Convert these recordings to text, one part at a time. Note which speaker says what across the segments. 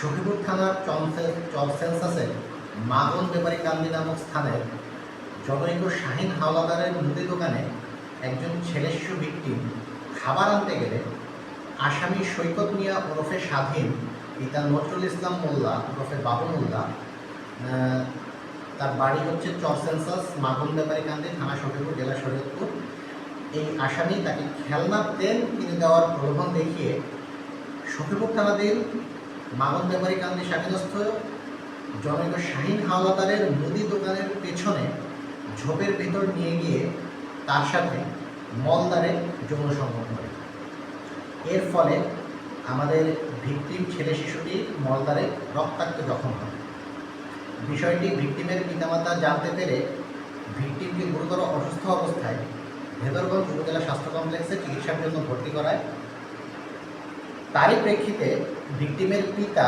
Speaker 1: সখীপুর থানার চমসে- চরসেন্সাসের মাগন ব্যাপারী কান্দি নামক স্থানে। জনৈক শাহিন হাওলাদারের মুদি দোকানে একজন ছেলে শিশু ভিকটিম খাবার আনতে গেলে আসামি সৈকত মিয়া ওরফে স্বাধীন, পিতা নজরুল ইসলাম মোল্লা, ওরফে বাবু মোল্লা তার বাড়ি হচ্ছে চরসেন্সাস ব্যাপারী কান্দি থানা সখীপুর জেলা শরীয়তপুর এই আসামি তাকে খেলনার তেল কিনে দেওয়ার প্রলোভন দেখিয়ে সখীপুর থানাধীন মাগন ব্যাপারী কান্দি শাখিনস্থ জনৈক শাহিন হাওলাদারের মুদি দোকানের পেছনে ঝোপের ভিতর নিয়ে গিয়ে তার সাথে মলদারে যৌন সংগম করে। এর ফলে আমাদের ভিকটিম ছেলে শিশুটি মলদারে রক্তাক্ত জখম হয়। বিষয়টি ভিকটিমের পিতামাতা জানতে পেরে ভিকটিমকে গুরুতর অসুস্থ অবস্থায় ভেদরগঞ্জ উপজেলা স্বাস্থ্য কমপ্লেক্সে চিকিৎসার জন্য ভর্তি করায়। তারই প্রেক্ষিতে ভিকটিমের পিতা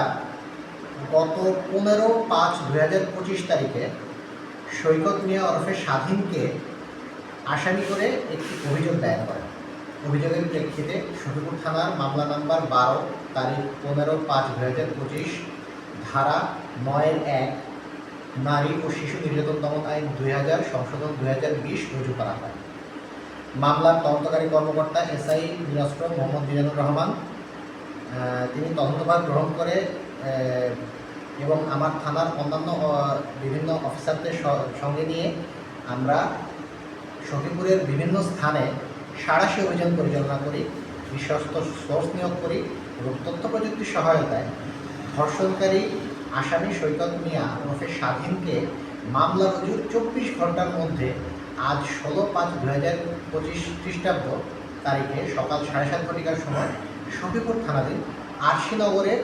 Speaker 1: গত পনেরো পাঁচ দু হাজার পঁচিশ তারিখে সৈকত মিয়া ওরফে স্বাধীনকে আসামি করে একটি অভিযোগ দায়ের করেন। অভিযোগের প্রেক্ষিতে সখীপুর থানার মামলা নাম্বার বারো, তারিখ পনেরো পাঁচ দু হাজার পঁচিশ, ধারা নয়ের এক, নারী ও শিশু নির্যাতন দমন আইন দুই হাজার সংশোধন দুই হাজার বিশ রুজু করা হয়। মামলার তদন্তকারী কর্মকর্তা এসআই নিরস্ত্র মোহাম্মদ মিজানুর রহমান তিনি তদন্তভার গ্রহণ করে এবং আমার থানার অন্যান্য বিভিন্ন অফিসারদের সঙ্গে নিয়ে আমরা সখীপুরের বিভিন্ন স্থানে সাড়াশি অভিযান পরিচালনা করি, বিশ্বস্ত সোর্স নিয়োগ করি, এবং তথ্য প্রযুক্তির সহায়তায় ধর্ষণকারী আসামি সৈকত মিয়া ওরফে স্বাধীনকে মামলা রুজুর চব্বিশ ঘণ্টার মধ্যে আজ ষোলো পাঁচ দু হাজার পঁচিশ খ্রিস্টাব্দ তারিখে সকাল সাড়ে সাত ঘটিকার সময় সখীপুর থানাধীন আরশিনগরের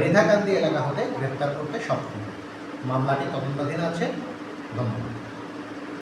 Speaker 1: মেধাকান্দি এলাকা হতে গ্রেপ্তার করতে সক্ষম। মামলাটি তদন্তাধীন আছে। ধন্যবাদ।